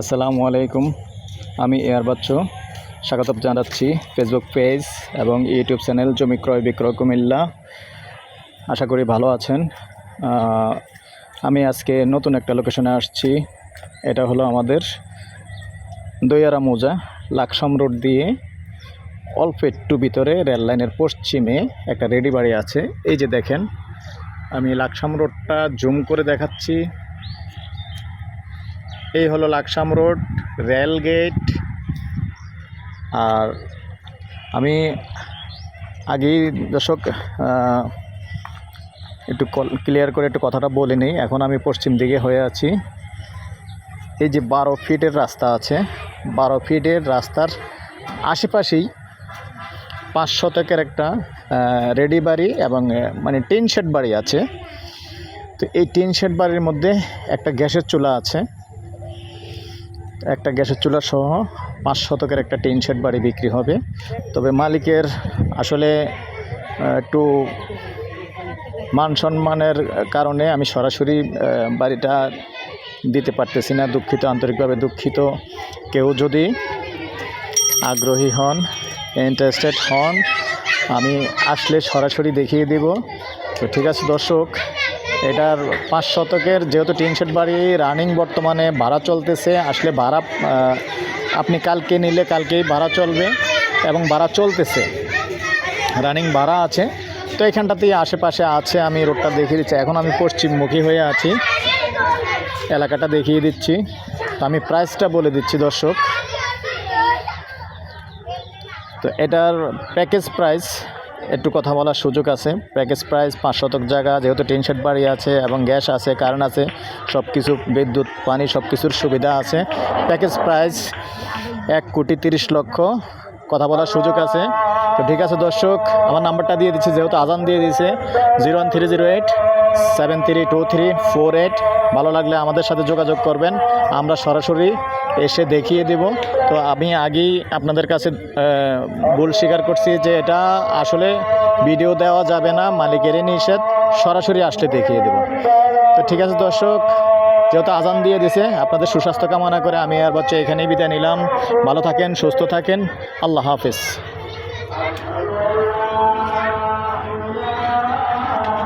আসসালামু আলাইকুম। আমি এয়ার বাচ্চু। স্বাগত জানাচ্ছি ফেসবুক পেজ এবং ইউটিউব চ্যানেল জমি ক্রয় বিক্রয় কুমিল্লা। আশা করি ভালো আছেন। আমি আজকে নতুন একটা লোকেশনে আসছি। এটা হলো আমাদের দইয়ারা মোজা, লাকসাম রোড দিয়ে অল্প একটু ভিতরে রেল লাইনের পশ্চিমে একটা রেডি বাড়ি আছে। এই যে দেখেন, আমি লাকসাম রোডটা জুম করে দেখাচ্ছি। এই হলো লাকসাম রোড, রেল গেট। আর আমি আগেই দর্শক একটু ক্লিয়ার করে একটু কথাটা বলে নিই। এখন আমি পশ্চিম দিকে হয়ে আছি। এই যে বারো ফিটের রাস্তা আছে, বারো ফিটের রাস্তার আশেপাশেই পাঁচ শতকের একটা রেডি বাড়ি এবং মানে টিন শেড বাড়ি আছে। তো এই টিন শেড বাড়ির মধ্যে একটা গ্যাসের চুলা আছে। একটা গ্যাসের চুলা সহ পাঁচ শতকের একটা টিন শেড বাড়ি বিক্রি হবে। তবে মালিকের আসলে একটু মান সম্মানের কারণে আমি সরাসরি বাড়িটা দিতে পারতেছি না। দুঃখিত, আন্তরিকভাবে দুঃখিত। কেউ যদি আগ্রহী হন ইন্টারেস্টেড হন, আমি আসলে সরাসরি দেখিয়ে দেব। তো ঠিক আছে দর্শক এটার পাঁচ শতকের যেহেতু টিন শেড বাড়ি রানিং বর্তমানে ভাড়া চলতেছে, আসলে ভাড়া আপনি কালকে নিলে কালকেই ভাড়া চলবে এবং ভাড়া চলতেছে। রানিং ভাড়া আছে। তো এখানটাতেই আশেপাশে আছে, আমি রোডটা দেখিয়ে দিচ্ছি। এখন আমি পশ্চিমমুখী হয়ে আছি। এলাকাটা দেখিয়ে দিচ্ছি। তো আমি প্রাইসটা বলে দিচ্ছি দর্শক। তো এটার প্যাকেজ প্রাইস একটু কথা বলার সুযোগ আছে। প্যাকেজ প্রাইস পাঁচ শতক জায়গা, যেহেতু টিন শেড বাড়ি আছে এবং গ্যাস আছে, কারেন্ট আছে সব কিছু বিদ্যুৎ, পানি সব কিছুর সুবিধা আছে। প্যাকেজ প্রাইস এক কোটি তিরিশ লক্ষ কথা বলার সুযোগ আছে। তো ঠিক আছে দর্শক, আমার নাম্বারটা দিয়ে দিচ্ছি, যেহেতু আজান দিয়ে দিয়েছে, zero one three zero eight, seven three two three four eight. ভালো লাগলে আমাদের সাথে যোগাযোগ করবেন। আমরা সরাসরি এসে দেখিয়ে দেব। তো আমি আগেই আপনাদের কাছে ভুল স্বীকার করছি যে এটা আসলে ভিডিও দেওয়া যাবে না, মালিকেরই নিষেধ, সরাসরি আসলে দেখিয়ে দেব। তো ঠিক আছে দর্শক যেহেতু আজান দিয়ে দিছে, আপনাদের সুস্বাস্থ্য কামনা করে আমি আর বাচ্চা এখানেই বিদায় নিলাম। ভালো থাকেন, সুস্থ থাকেন। আল্লাহ হাফেজ।